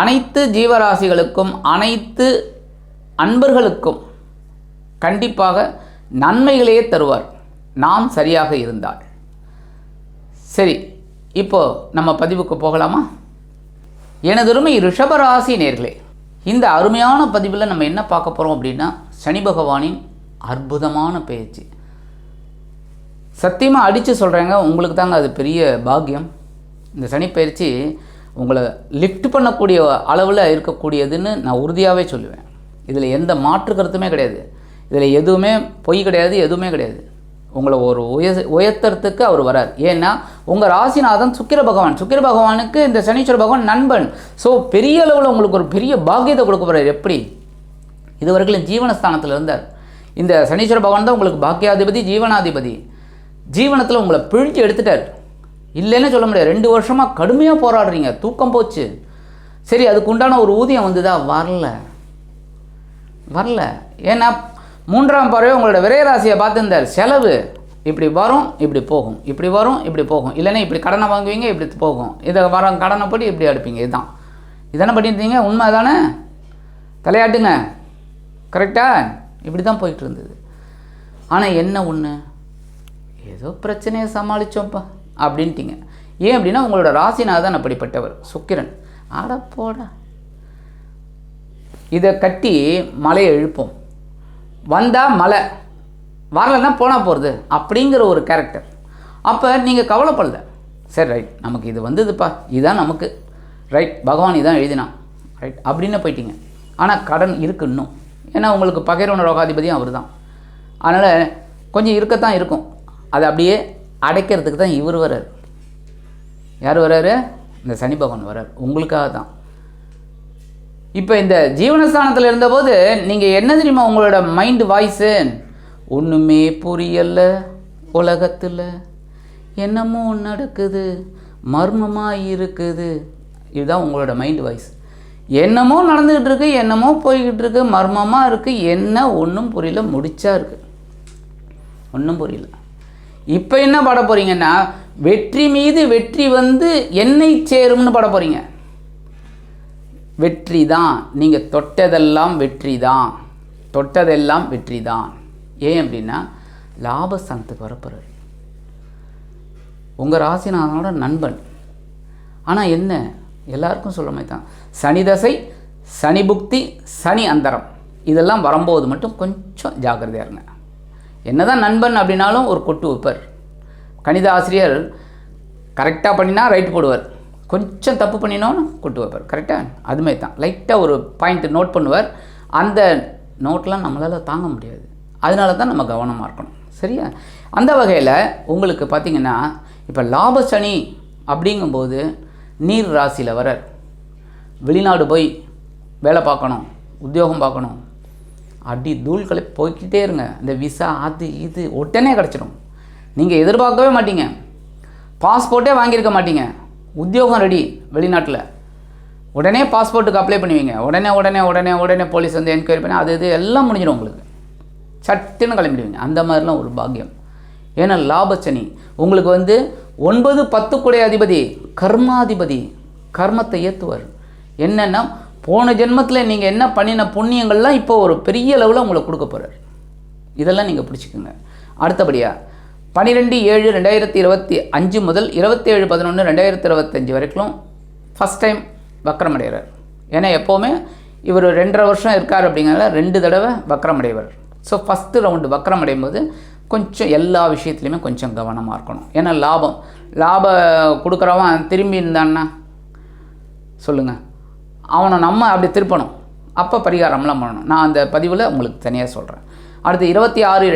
அனைத்து ஜீவராசிகளுக்கும் அனைத்து அன்பர்களுக்கும் கண்டிப்பாக நன்மைகளையே தருவார். நாம் சரியாக இருந்தால். சரி இப்போ நம்ம பதிவுக்கு போகலாமா? எனதுருமை ரிஷபராசி நேர்களே இந்த அருமையான பதிவில் நம்ம என்ன பார்க்க போகிறோம் அப்படின்னா சனி பகவானின் அற்புதமான பேச்சு. சத்தியமாக அடித்து சொல்கிறேங்க உங்களுக்கு தாங்க அது பெரிய பாக்கியம். இந்த சனி பயிற்சி உங்களை லிஃப்ட் பண்ணக்கூடிய அளவில் இருக்கக்கூடியதுன்னு நான் உறுதியாகவே சொல்லுவேன். இதில் எந்த மாற்று கருத்துமே கிடையாது. இதில் எதுவுமே பொய் கிடையாது எதுவுமே கிடையாது. உங்களை ஒரு உய உயர்த்துறதுக்கு அவர் வரார். ஏன்னா உங்கள் ராசிநாதன் சுக்கிர பகவான். சுக்கிர பகவானுக்கு இந்த சனீஸ்வர பகவான் நண்பன். ஸோ பெரிய அளவில் உங்களுக்கு ஒரு பெரிய பாக்கியத்தை கொடுக்க போகிறார் எப்படி? இதுவரைக்கும் ஜீவனஸ்தானத்தில் இருந்தார். இந்த சனீஸ்வர பகவான் தான் உங்களுக்கு பாக்கியாதிபதி ஜீவனாதிபதி. ஜீவனத்தில் உங்களை பிழிஞ்சு எடுத்துட்டார். இல்லைன்னு சொல்ல முடியாது. ரெண்டு வருஷமாக கடுமையாக போராடுறீங்க. தூக்கம் போச்சு. சரி அதுக்கு உண்டான ஒரு ஊதியம் வந்துதா? வரல. வரல. ஏன்னா மூன்றாம் பறவை உங்களோட விரையராசியை பார்த்துருந்தார். செலவு. இப்படி வரும் இப்படி போகும். இப்படி வரும் இப்படி போகும். இல்லைன்னா இப்படி கடனை வாங்குவீங்க இப்படி போகும். இதை வர கடனை படி இப்படி அடிப்பீங்க இதுதான். இதென்ன பண்ணியிருந்தீங்க? உண்மை தானே தலையாட்டுங்க. கரெக்டாக இப்படி தான் போயிட்டு இருந்தது. ஆனால் என்ன ஒன்று ஏதோ பிரச்சனையை சமாளித்தோம்ப்பா அப்படின்ட்டிங்க. ஏன் அப்படின்னா உங்களோட ராசிநாதன் அப்படிப்பட்டவர் சுக்கிரன். ஆட போடா. இதை கட்டி மலையை எழுப்போம் வந்தால் மலை. வரலன்னா போனால் போகிறது அப்படிங்கிற ஒரு கேரக்டர் அப்போ நீங்கள் கவலைப்படல. சரி ரைட் நமக்கு இது வந்ததுப்பா. இதுதான் நமக்கு. ரைட் பகவான் இதான் எழுதினான். ரைட் அப்படின்னு போயிட்டீங்க. ஆனால் கடன் இருக்கு இன்னும். ஏன்னா உங்களுக்கு பகைரோன ரோகாதிபதியும் அவர் தான் அதனால் கொஞ்சம் இருக்கத்தான் இருக்கும். அதை அப்படியே அடைக்கிறதுக்கு தான் இவர் வர்றார். யார் வர்றாரு? இந்த சனி பகவான் வர்றார். உங்களுக்காக தான். இப்போ இந்த ஜீவனஸ்தானத்தில் இருந்தபோது நீங்கள் என்ன தெரியுமா உங்களோட மைண்டு வாய்ஸு ஒன்றுமே புரியல உலகத்தில். என்னமோ நடக்குது. மர்மமாக இருக்குது. இதுதான் உங்களோட மைண்டு வாய்ஸ் என்னமோ நடந்துக்கிட்டு இருக்கு என்னமோ போய்கிட்டு இருக்கு மர்மமாக இருக்குது என்ன ஒன்றும் புரியல முடிச்சா இருக்குது ஒன்றும் புரியல. இப்போ என்ன பாட போகிறீங்கன்னா வெற்றி மீது வெற்றி வந்து என்னை சேரும்னு பாட போகிறீங்க வெற்றி தான். நீங்கள் தொட்டதெல்லாம் வெற்றி தான். தொட்டதெல்லாம் வெற்றி தான். ஏன் அப்படின்னா லாபஸ்தானத்துக்கு வரப்போகிறார் உங்கள் ராசிநாதனோட நண்பன். ஆனால் என்ன? எல்லாருக்கும் சொல்கிற மாதிரி தான். சனி தசை சனி புக்தி சனி அந்தரம். இதெல்லாம் வரும்போது மட்டும் கொஞ்சம் ஜாக்கிரதையாக இருங்க. என்னதான் நண்பன் அப்படின்னாலும் ஒரு கொட்டு வைப்பார். கணித ஆசிரியர் கரெக்டாக பண்ணினா ரைட் போடுவார். கொஞ்சம் தப்பு பண்ணினோன்னு கொட்டு வைப்பார். கரெக்டாக அதுமாரி தான். லைட்டாக ஒரு பாயிண்ட் நோட் பண்ணுவார். அந்த நோட்லாம் நம்மளால் தாங்க முடியாது. அதனால தான் நம்ம கவனமாக இருக்கணும். சரியா? அந்த வகையில் உங்களுக்கு பார்த்திங்கன்னா இப்போ லாப சனி அப்படிங்கும்போது நீர் ராசியில் வரார் வெளிநாடு போய் வேலை பார்க்கணும் உத்தியோகம் பார்க்கணும் அடி தூள்களை போய்க்கிட்டே இருங்க. இந்த விசா அது இது உடனே கிடச்சிடும். நீங்கள் எதிர்பார்க்கவே மாட்டீங்க. பாஸ்போர்ட்டே வாங்கியிருக்க மாட்டீங்க. உத்தியோகம் ரெடி வெளிநாட்டில். உடனே பாஸ்போர்ட்டுக்கு அப்ளை பண்ணுவீங்க. உடனே உடனே உடனே உடனே போலீஸ் வந்து என்கொயரி பண்ணி அது இது எல்லாம் முடிஞ்சிடும் உங்களுக்கு. சட்டுன்னு கிளம்பிடுவீங்க. அந்த மாதிரிலாம் ஒரு பாக்கியம். ஏன்னா லாபச்சனி. உங்களுக்கு வந்து ஒன்பது பத்து குடை அதிபதி கர்மாதிபதி கர்மத்தை ஏற்றுவார் என்னென்னா போன ஜென்மத்தில் நீங்கள் என்ன பண்ணின புண்ணியங்கள்லாம் இப்போ ஒரு பெரிய லெவலில் உங்களுக்கு கொடுக்க போகிறார் இதெல்லாம் நீங்கள் பிடிச்சிக்கோங்க. அடுத்தபடியாக பன்னிரெண்டு ஏழு ரெண்டாயிரத்தி இருபத்தி அஞ்சு முதல் இருபத்தேழு பதினொன்று ரெண்டாயிரத்தி இருபத்தஞ்சி வரைக்கும் ஃபஸ்ட் டைம் வக்கரம் அடைகிறார் ஏன்னா எப்போவுமே இவர் ரெண்டரை வருஷம் இருக்கார் அப்படிங்கிறத ரெண்டு தடவை வக்கரம் அடைவர் ஸோ ஃபஸ்ட்டு ரவுண்டு வக்கரம் அடையும் போது கொஞ்சம் எல்லா விஷயத்துலையுமே கொஞ்சம் கவனமாக இருக்கணும். ஏன்னா லாபம். லாபம் கொடுக்குறவன் திரும்பி இருந்தான்னா சொல்லுங்கள் அவனை நம்ம அப்படி திருப்பணும். அப்போ பரிகாரம்லாம் பண்ணணும். நான் அந்த பதிவில் உங்களுக்கு தனியாக சொல்கிறேன் அடுத்து இருபத்தி ஆறு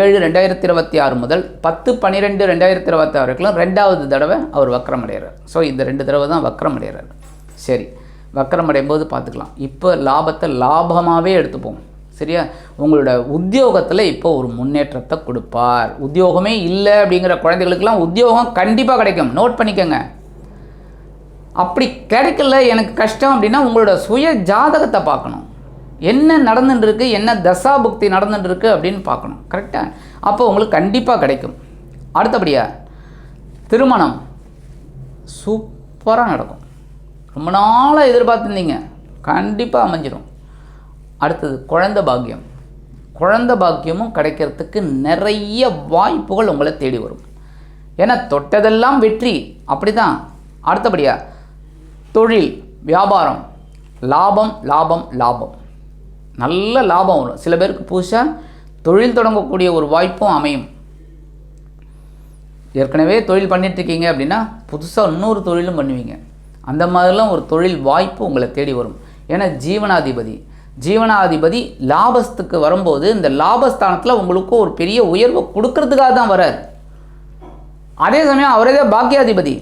ஏழு ரெண்டாயிரத்தி இருபத்தி ஆறு முதல் பத்து பன்னிரெண்டு ரெண்டாயிரத்தி இருபத்தி ஆறு ரெண்டாவது தடவை அவர் வக்கரம் அடைகிறார் ஸோ இந்த ரெண்டு தடவை தான் வக்கரம் அடைகிறார் சரி. வக்கரம் அடையும் போது பார்த்துக்கலாம். இப்போ லாபத்தை லாபமாகவே எடுத்துப்போம். சரியா? உங்களோட உத்தியோகத்தில் இப்போ ஒரு முன்னேற்றத்தை கொடுப்பார். உத்தியோகமே இல்லை அப்படிங்கிற குழந்தைகளுக்கெல்லாம் உத்தியோகம் கண்டிப்பாக கிடைக்கும். நோட் பண்ணிக்கோங்க. அப்படி கிடைக்கல எனக்கு கஷ்டம் அப்படின்னா உங்களோட சுய ஜாதகத்தை பார்க்கணும். என்ன நடந்துட்டு இருக்கு என்ன தசாபுக்தி நடந்துட்டு இருக்கு அப்படின்னு பார்க்கணும். கரெக்டாக அப்போ உங்களுக்கு கண்டிப்பாக கிடைக்கும். அடுத்தபடியாக திருமணம் சூப்பராக நடக்கும். ரொம்ப நாளாக எதிர்பார்த்துருந்தீங்க. கண்டிப்பாக அமைஞ்சிடும் அடுத்தது குழந்த பாக்கியம். குழந்த பாக்கியமும் கிடைக்கிறதுக்கு நிறைய வாய்ப்புகள் உங்களை தேடி வரும். ஏன்னா தொட்டதெல்லாம் வெற்றி. அப்படி தான் அடுத்தபடியாக தொழில் வியாபாரம். லாபம் லாபம் லாபம். நல்ல லாபம் வரும். சில பேருக்கு புதுசாக தொழில் தொடங்கக்கூடிய ஒரு வாய்ப்பும் அமையும். ஏற்கனவே தொழில் பண்ணிட்டு இருக்கீங்க அப்படின்னா புதுசாக இன்னொரு தொழிலும் பண்ணுவீங்க. அந்த மாதிரிலாம் ஒரு தொழில் வாய்ப்பு உங்களை தேடி வரும். ஏன்னா ஜீவனாதிபதி. ஜீவனாதிபதி லாபஸ்துக்கு வரும்போது இந்த லாபஸ்தானத்தில் உங்களுக்கு ஒரு பெரிய உயர்வை கொடுக்கறதுக்காக தான் வராது அதே சமயம் அவரே தான் பாக்கியாதிபதி.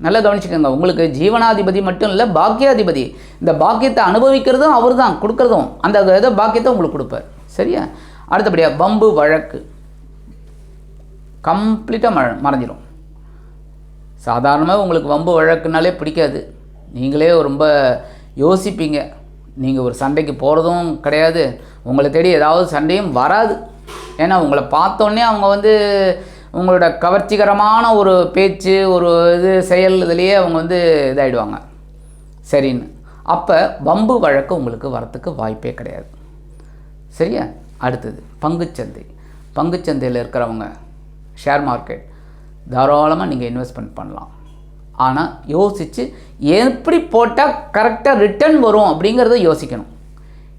நல்லா கவனிச்சுக்கோங்க. உங்களுக்கு ஜீவனாதிபதி மட்டும் இல்லை பாக்கியாதிபதி. இந்த பாக்கியத்தை அனுபவிக்கிறதும் அவர் தான் கொடுக்குறதும். அந்த இதை பாக்கியத்தை உங்களுக்கு கொடுப்பார். சரியா? அடுத்தபடியாக பம்பு வழக்கு. கம்ப்ளீட்டாக ம மறைஞ்சிரும். சாதாரணமாக உங்களுக்கு வம்பு வழக்குனாலே பிடிக்காது. நீங்களே ரொம்ப யோசிப்பீங்க. நீங்கள் ஒரு சண்டைக்கு போகிறதும் கிடையாது. உங்களை தேடி ஏதாவது சண்டையும் வராது. ஏன்னா உங்களை பார்த்தோன்னே அவங்க வந்து உங்களோட கவர்ச்சிகரமான ஒரு பேச்சு ஒரு இது செயல் இதுலேயே அவங்க வந்து இதாகிடுவாங்க சரின்னு. அப்போ வம்பு வழக்கு உங்களுக்கு வரத்துக்கு வாய்ப்பே கிடையாது. சரியா? அடுத்தது பங்குச்சந்தை. பங்குச்சந்தையில் இருக்கிறவங்க ஷேர் மார்க்கெட் தாராளமாக நீங்கள் இன்வெஸ்ட்மெண்ட் பண்ணலாம். ஆனால் யோசித்து எப்படி போட்டால் கரெக்டாக ரிட்டர்ன் வரும் அப்படிங்கிறத யோசிக்கணும்.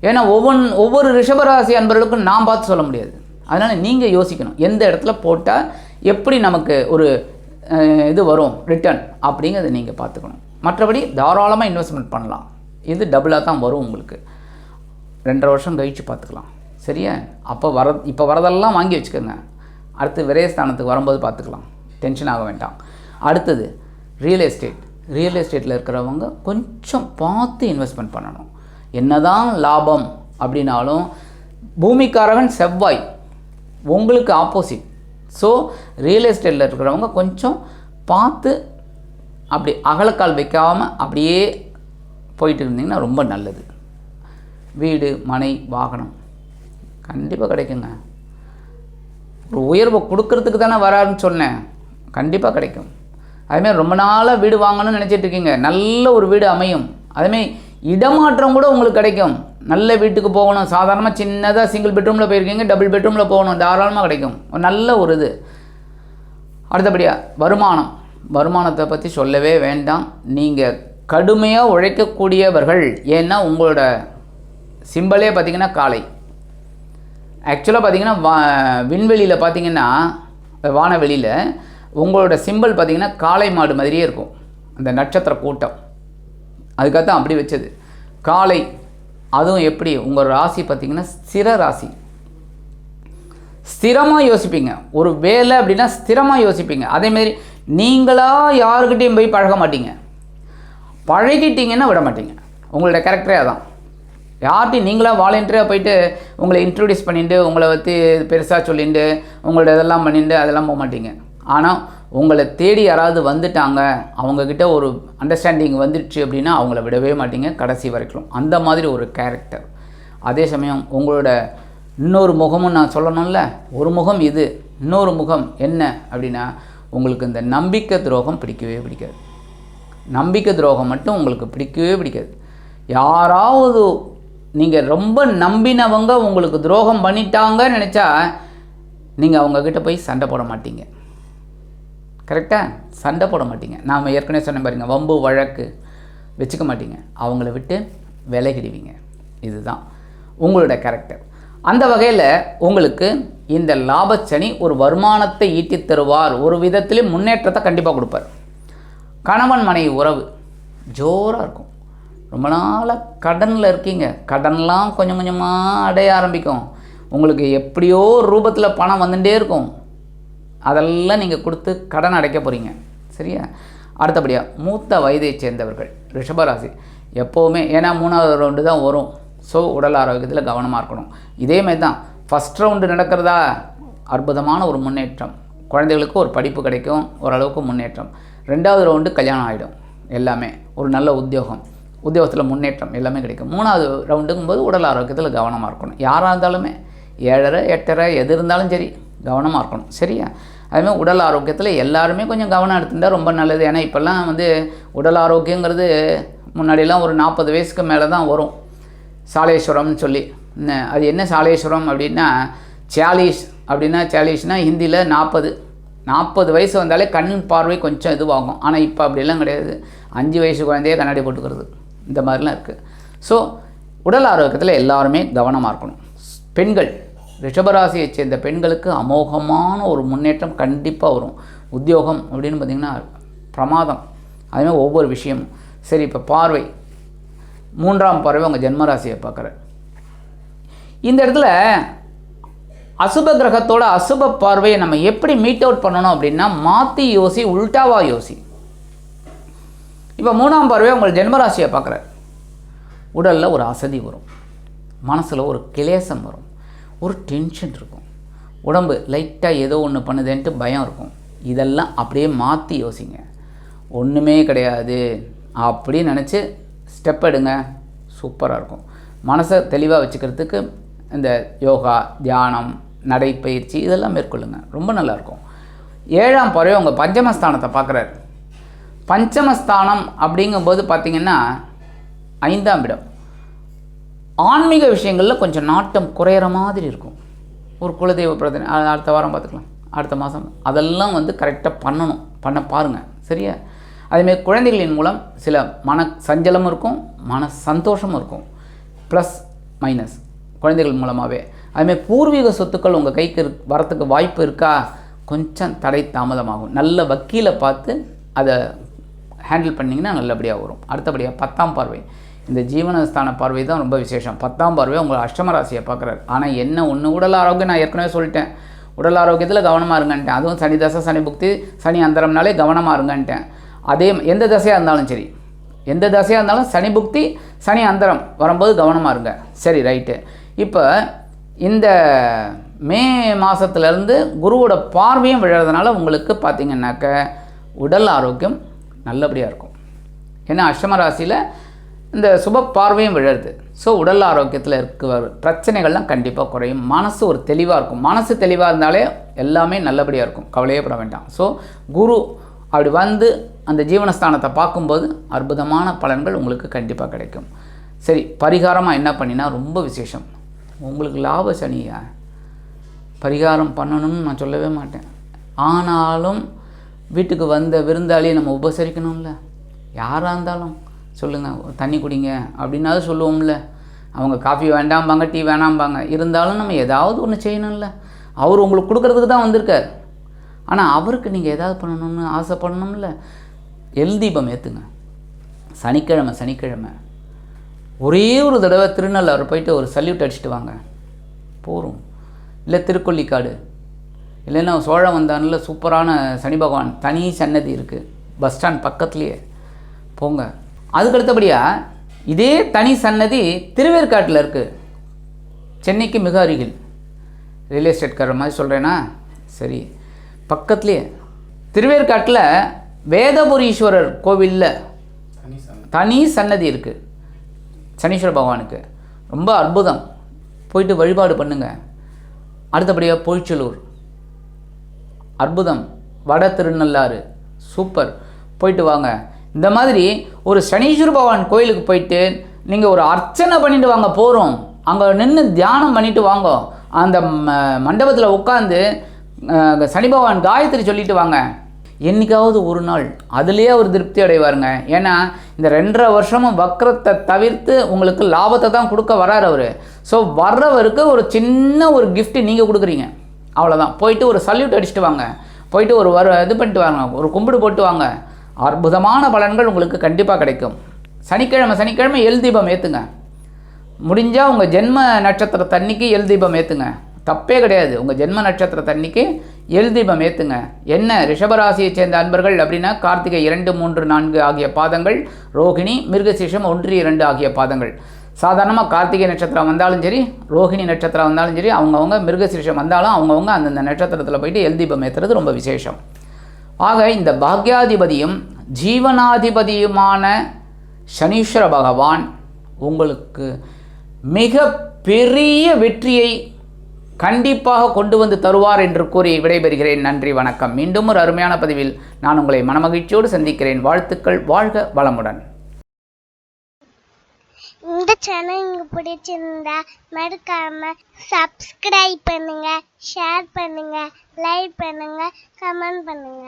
ஏன்னா ஒவ்வொன் ஒவ்வொரு ரிஷபராசி அன்பர்களுக்கும் நான் பார்த்து சொல்ல முடியாது. அதனால் நீங்கள் யோசிக்கணும். எந்த இடத்துல போட்டால் எப்படி நமக்கு ஒரு இது வரும் ரிட்டர்ன் அப்படிங்கிறத நீங்கள் பார்த்துக்கணும். மற்றபடி தாராளமாக இன்வெஸ்ட்மெண்ட் பண்ணலாம். இது டபுளாக தான் வரும் உங்களுக்கு. ரெண்டரை வருஷம் கழித்து பார்த்துக்கலாம். சரியா? அப்போ வர இப்போ வரதெல்லாம் வாங்கி வச்சுக்கோங்க. அடுத்து விரயஸ்தானத்துக்கு வரும்போது பார்த்துக்கலாம். டென்ஷன் ஆக வேண்டாம். அடுத்தது ரியல் எஸ்டேட் ரியல் எஸ்டேட்டில் இருக்கிறவங்க கொஞ்சம் பார்த்து இன்வெஸ்ட்மெண்ட் பண்ணணும். என்னதான் லாபம் அப்படின்னாலும் பூமிக்காரவன் செவ்வாய். உங்களுக்கு ஆப்போசிட் ஸோ ரியல் எஸ்டேட்டில் இருக்கிறவங்க கொஞ்சம் பார்த்து அப்படி அகலக்கால் வைக்காமல் அப்படியே போயிட்டு இருந்தீங்கன்னா ரொம்ப நல்லது. வீடு மனை வாகனம் கண்டிப்பாக கிடைக்குங்க. ஒரு உயர்வை கொடுக்கறதுக்கு தானே வராருன்னு சொன்னேன். கண்டிப்பாக கிடைக்கும். அதுமாரி ரொம்ப நாளாக வீடு வாங்கணும்னு நினச்சிட்டு இருக்கீங்க. நல்ல ஒரு வீடு அமையும். அதுமாதிரி இடமாற்றம் கூட உங்களுக்கு கிடைக்கும். நல்ல வீட்டுக்கு போகணும். சாதாரணமாக சின்னதாக சிங்கிள் பெட்ரூமில் போயிருக்கீங்க டபுள் பெட்ரூமில் போகணும். தாராளமாக கிடைக்கும். ஒரு நல்ல ஒரு இது. அடுத்தபடியாக வருமானம். வருமானத்தை பற்றி சொல்லவே வேண்டாம். நீங்கள் கடுமையாக உழைக்கக்கூடியவர்கள். ஏன்னா உங்களோட சிம்பலே பார்த்தீங்கன்னா காளை. ஆக்சுவலாக பார்த்திங்கன்னா வா விண்வெளியில் பார்த்தீங்கன்னா வானவெளியில் உங்களோட சிம்பிள் பார்த்தீங்கன்னா காளை மாடு மாதிரியே இருக்கும். அந்த நட்சத்திர கூட்டம். அதுக்காக தான் அப்படி வச்சது. காலை அதுவும் எப்படி? உங்கள் ராசி பார்த்தீங்கன்னா ஸ்திர ராசி. ஸ்திரமாக யோசிப்பீங்க. ஒரு வேலை அப்படின்னா ஸ்திரமாக யோசிப்பீங்க. அதேமாரி நீங்களாக யாருக்கிட்டேயும் போய் பழக மாட்டீங்க. பழகிட்டீங்கன்னா விட மாட்டீங்க. உங்களோட கேரக்டரே அதான். யார்கிட்டையும் நீங்களாக வாலண்டியராக போயிட்டு உங்களை இன்ட்ரடியூஸ் பண்ணிட்டு உங்களை பற்றி பெருசாக சொல்லிட்டு உங்களோட இதெல்லாம் பண்ணிட்டு அதெல்லாம் போக மாட்டீங்க. ஆனால் உங்களை தேடி யாராவது வந்துட்டாங்க அவங்கக்கிட்ட ஒரு அண்டர்ஸ்டாண்டிங் வந்துடுச்சு அப்படின்னா அவங்கள விடவே மாட்டீங்க கடைசி வரைக்கும். அந்த மாதிரி ஒரு கேரக்டர் அதே சமயம் உங்களோட இன்னொரு முகமும் நான் சொல்லணும்ல ஒரு முகம் இது இன்னொரு முகம் என்ன அப்படின்னா உங்களுக்கு இந்த நம்பிக்கை துரோகம் பிடிக்கவே பிடிக்காது. நம்பிக்கை துரோகம் மட்டும் உங்களுக்கு பிடிக்கவே பிடிக்காது. யாராவது நீங்கள் ரொம்ப நம்பினவங்க உங்களுக்கு துரோகம் பண்ணிட்டாங்கன்னு நினச்சா நீங்கள் அவங்கக்கிட்ட போய் சண்டை போட மாட்டீங்க. கரெக்டாக சண்டை போட மாட்டீங்க. நாம் ஏற்கனவே சொன்ன பாருங்க வம்பு வழக்கு வச்சுக்க மாட்டீங்க. அவங்கள விட்டு விலகிடுவீங்க. இதுதான் உங்களோட கேரக்டர் அந்த வகையில் உங்களுக்கு இந்த லாபச்சனி ஒரு வருமானத்தை ஈட்டி தருவார். ஒரு விதத்திலும் முன்னேற்றத்தை கண்டிப்பாக கொடுப்பார். கணவன் மனைவி உறவு ஜோராக இருக்கும். ரொம்ப நாளாக கடனில் இருக்கீங்க. கடன்லாம் கொஞ்சம் கொஞ்சமாக அடைய ஆரம்பிக்கும். உங்களுக்கு எப்படியோ ரூபத்தில் பணம் வந்துட்டே இருக்கும். அதெல்லாம் நீங்கள் கொடுத்து கடன் அடைக்க போகிறீங்க சரியா? அடுத்தபடியாக மூத்த வயதைச் சேர்ந்தவர்கள் ரிஷபராசி. எப்போவுமே ஏன்னா மூணாவது ரவுண்டு தான் வரும். ஸோ உடல் ஆரோக்கியத்தில் கவனமாக இருக்கணும். இதேமாரி தான் ஃபஸ்ட் ரவுண்டு நடக்கிறதா? அற்புதமான ஒரு முன்னேற்றம். குழந்தைகளுக்கு ஒரு படிப்பு கிடைக்கும் ஓரளவுக்கு முன்னேற்றம். ரெண்டாவது ரவுண்டு கல்யாணம் ஆகிடும் எல்லாமே ஒரு நல்ல உத்தியோகம். உத்தியோகத்தில் முன்னேற்றம் எல்லாமே கிடைக்கும். மூணாவது ரவுண்டுங்கும்போது உடல் ஆரோக்கியத்தில் கவனமாக இருக்கணும். யாராக இருந்தாலுமே ஏழரை எட்டரை எது இருந்தாலும் சரி. கவனமாக இருக்கணும் சரியா அதுமாதிரி உடல் ஆரோக்கியத்தில் எல்லாருமே கொஞ்சம் கவனம் எடுத்துட்டால் ரொம்ப நல்லது. ஏன்னா இப்போல்லாம் வந்து உடல் ஆரோக்கியங்கிறது முன்னாடியெல்லாம் ஒரு நாற்பது வயசுக்கு மேலே தான் வரும். சாலேஸ்வரம்னு சொல்லி. அது என்ன சாலேஸ்வரம் அப்படின்னா சேலீஷ் அப்படின்னா சேலீஷ்னால் ஹிந்தியில் நாற்பது. நாற்பது வயசு வந்தாலே கண் பார்வை கொஞ்சம் இதுவாகும். ஆனால் இப்போ அப்படிலாம் கிடையாது. அஞ்சு வயசு குழந்தையே கண்ணாடி போட்டுக்கிறது. இந்த மாதிரிலாம் இருக்குது ஸோ உடல் ஆரோக்கியத்தில் எல்லாருமே கவனமாக இருக்கணும் பெண்கள் ரிஷபராசியைச் சேர்ந்த பெண்களுக்கு அமோகமான ஒரு முன்னேற்றம் கண்டிப்பாக வரும். உத்தியோகம் அப்படின்னு பார்த்திங்கன்னா பிரமாதம். அதுமாதிரி ஒவ்வொரு விஷயமும். சரி இப்போ பார்வை. மூன்றாம் பார்வை உங்கள் ஜென்மராசியை பார்க்குற இந்த இடத்துல அசுப கிரகத்தோட அசுப பார்வையை நம்ம எப்படி மீட் அவுட் பண்ணணும் அப்படின்னா மாற்றி யோசி உல்டாவா யோசி. இப்போ மூணாம் பார்வையை உங்கள் ஜென்மராசியை பார்க்குற உடலில் ஒரு அசதி வரும். மனசில் ஒரு கிளேசம் வரும். ஒரு டென்ஷன் இருக்கும். உடம்பு லைட்டாக ஏதோ ஒன்று பண்ணுதேன்ட்டு பயம் இருக்கும். இதெல்லாம் அப்படியே மாற்றி யோசிங்க. ஒன்றுமே கிடையாது. அப்படின்னு நினச்சி ஸ்டெப் எடுங்க. சூப்பராக இருக்கும். மனசை தெளிவாக வச்சுக்கிறதுக்கு இந்த யோகா தியானம் நடைப்பயிற்சி இதெல்லாம் மேற்கொள்ளுங்க. ரொம்ப நல்லாயிருக்கும் ஏழாம் பறவை உங்கள் பஞ்சமஸ்தானத்தை பார்க்குறாரு. பஞ்சமஸ்தானம் அப்படிங்கும்போது பார்த்திங்கன்னா ஐந்தாம் இடம். ஆன்மீக விஷயங்களில் கொஞ்சம் நாட்டம் குறையிற மாதிரி இருக்கும். ஒரு குலதெய்வ பிரதனை அடுத்த வாரம் பார்த்துக்கலாம். அடுத்த மாதம் அதெல்லாம் வந்து கரெக்டாக பண்ணணும். பண்ண பாருங்கள் சரியா? அதேமாதிரி குழந்தைகளின் மூலம் சில மன சஞ்சலமும் இருக்கும் மன சந்தோஷமும் இருக்கும். ப்ளஸ் மைனஸ் குழந்தைகள் மூலமாகவே அதுமாதிரி பூர்வீக சொத்துக்கள் உங்கள் கைக்கு வரத்துக்கு வாய்ப்பு இருக்கா? கொஞ்சம் தடை தாமதமாகும். நல்ல வக்கீலை பார்த்து அதை ஹேண்டில் பண்ணிங்கன்னா நல்லபடியாக வரும். அடுத்தபடியாக பத்தாம் பார்வை. இந்த ஜீவனஸ்தான பார்வை தான் ரொம்ப விசேஷம். பத்தாம் பார்வை உங்கள் அஷ்டம ராசியை பார்க்குறாரு. ஆனால் என்ன ஒன்று உடல் ஆரோக்கியம் நான் ஏற்கனவே சொல்லிட்டேன். உடல் ஆரோக்கியத்தில் கவனமாக இருங்கன்ட்டேன். அதுவும் சனி தசை சனி புக்தி சனி அந்தரம்னாலே கவனமாக இருங்கன்ட்டேன். அதே எந்த தசையாக இருந்தாலும் சரி. எந்த தசையாக இருந்தாலும் சனி புக்தி சனி அந்தரம் வரும்போது கவனமாக இருங்க. சரி ரைட்டு. இப்போ இந்த மே மாதத்துலேருந்து குருவோட பார்வையும் விழுறதுனால உங்களுக்கு பார்த்திங்கன்னாக்க உடல் ஆரோக்கியம் நல்லபடியாக இருக்கும். ஏன்னா அஷ்டம ராசியில் இந்த சுப பார்வையும் விழருது. ஸோ உடல் ஆரோக்கியத்தில் இருக்க பிரச்சனைகள்லாம் கண்டிப்பாக குறையும். மனசு ஒரு தெளிவாக இருக்கும். மனசு தெளிவாக இருந்தாலே எல்லாமே நல்லபடியாக இருக்கும். கவலையே பட வேண்டாம். ஸோ குரு அப்படி வந்து அந்த ஜீவனஸ்தானத்தை பார்க்கும்போது அற்புதமான பலன்கள் உங்களுக்கு கண்டிப்பாக கிடைக்கும். சரி பரிகாரமாக என்ன பண்ணினா ரொம்ப விசேஷம். உங்களுக்கு லாப சனியா பரிகாரம் பண்ணணும்னு நான் சொல்லவே மாட்டேன். ஆனாலும் வீட்டுக்கு வந்த விருந்தாளியை நம்ம உபசரிக்கணும்ல. யாராக இருந்தாலும். சொல்லுங்கள் தண்ணி குடிங்க அப்படின்னாவது சொல்லுவோம்ல. அவங்க காஃபி வேண்டாம்பாங்க டீ வேணாம்பாங்க. இருந்தாலும் நம்ம ஏதாவது ஒன்று செய்யணும்ல. அவர் உங்களுக்கு கொடுக்கறதுக்கு தான் வந்திருக்கார். ஆனால் அவருக்கு நீங்கள் ஏதாவது பண்ணணும்னு ஆசைப்படணும்ல எல் தீபம் ஏற்றுங்க சனிக்கிழமை சனிக்கிழமை. ஒரே ஒரு தடவை திருநள்ளாறு போயிட்டு ஒரு சல்யூட் அடிச்சுட்டு வாங்க. போகிறோம் இல்லை திருக்கொல்லிக்காடு. இல்லைன்னா சோழ வந்தான்ல சூப்பரான சனி பகவான். தனி சன்னதி இருக்குது பஸ் ஸ்டாண்ட் பக்கத்துலேயே. போங்க. அதுக்கு அடுத்தபடியாக இதே தனி சன்னதி திருவேற்காட்டில் இருக்குது சென்னைக்கு மிக அருகில். ரியல் எஸ்டேட்காரர் மாதிரி சொல்கிறேன்னா சரி. பக்கத்துலேயே திருவேற்காட்டில் வேதபுரீஸ்வரர் கோவிலில் தனி சன்னதி. இருக்குது சனீஸ்வர பகவானுக்கு. ரொம்ப அற்புதம். போயிட்டு வழிபாடு பண்ணுங்க. அடுத்தபடியாக பொய்ச்சலூர் அற்புதம். வட திருநள்ளாறு. சூப்பர். போயிட்டு வாங்க. இந்த மாதிரி ஒரு சனீஸ்வர பகவான் கோயிலுக்கு போயிட்டு நீங்கள் ஒரு அர்ச்சனை பண்ணிட்டு வாங்க போகிறோம் அங்கே நின்று தியானம் பண்ணிட்டு வாங்க. அந்த மண்டபத்தில் உட்காந்து சனி பகவான் காயத்ரி சொல்லிட்டு வாங்க. என்னைக்காவது ஒரு நாள் அதுலேயே அவர் திருப்தி அடைவாருங்க. ஏன்னா இந்த ரெண்டரை வருஷமும் வக்கரத்தை தவிர்த்து உங்களுக்கு லாபத்தை தான் கொடுக்க வராரு அவர். ஸோ வர்றவருக்கு ஒரு சின்ன ஒரு கிஃப்ட்டு நீங்கள் கொடுக்குறீங்க. அவ்வளோதான் போயிட்டு ஒரு சல்யூட் அடிச்சுட்டு வாங்க. போயிட்டு ஒரு வர இது பண்ணிட்டு வாங்க. ஒரு கும்பிடு போட்டு வாங்க. அற்புதமான பலன்கள் உங்களுக்கு கண்டிப்பாக கிடைக்கும். சனிக்கிழமை சனிக்கிழமை எல் தீபம் ஏற்றுங்க முடிஞ்சால் உங்கள் ஜென்ம நட்சத்திர தண்ணிக்கு எல் தீபம் ஏற்றுங்க தப்பே கிடையாது. உங்கள் ஜென்ம நட்சத்திரத்தன்னைக்கு எல் தீபம் ஏற்றுங்க என்ன? ரிஷபராசியைச் சேர்ந்த அன்பர்கள் அப்படின்னா கார்த்திகை இரண்டு மூன்று நான்கு ஆகிய பாதங்கள் ரோகிணி மிருகசீஷம் ஒன்று இரண்டு ஆகிய பாதங்கள். சாதாரணமாக கார்த்திகை நட்சத்திரம் வந்தாலும் சரி ரோகிணி நட்சத்திரம் வந்தாலும் சரி அவங்கவுங்க மிருகசீஷம் வந்தாலும் அவங்கவுங்க அந்தந்த நட்சத்திரத்தில் போயிட்டு எல் தீபம் ஏற்றுறது ரொம்ப விசேஷம். ஆக இந்த பாக்யாதிபதியும் ஜீவனாதிபதியுமான சனீஸ்வர பகவான் உங்களுக்கு மிக பெரிய வெற்றியை கண்டிப்பாக கொண்டு வந்து தருவார் என்று கூறி விடைபெறுகிறேன். நன்றி வணக்கம். மீண்டும் ஒரு அருமையான பதிவில் நான் உங்களை மனமகிழ்ச்சியோடு சந்திக்கிறேன். வாழ்த்துக்கள் வாழ்க வளமுடன். இந்த சேனல் உங்களுக்கு பிடிச்சிருந்தா மறக்காம சப்ஸ்கிரைப் பண்ணுங்க ஷேர் பண்ணுங்க லைக் பண்ணுங்க கமெண்ட் பண்ணுங்க.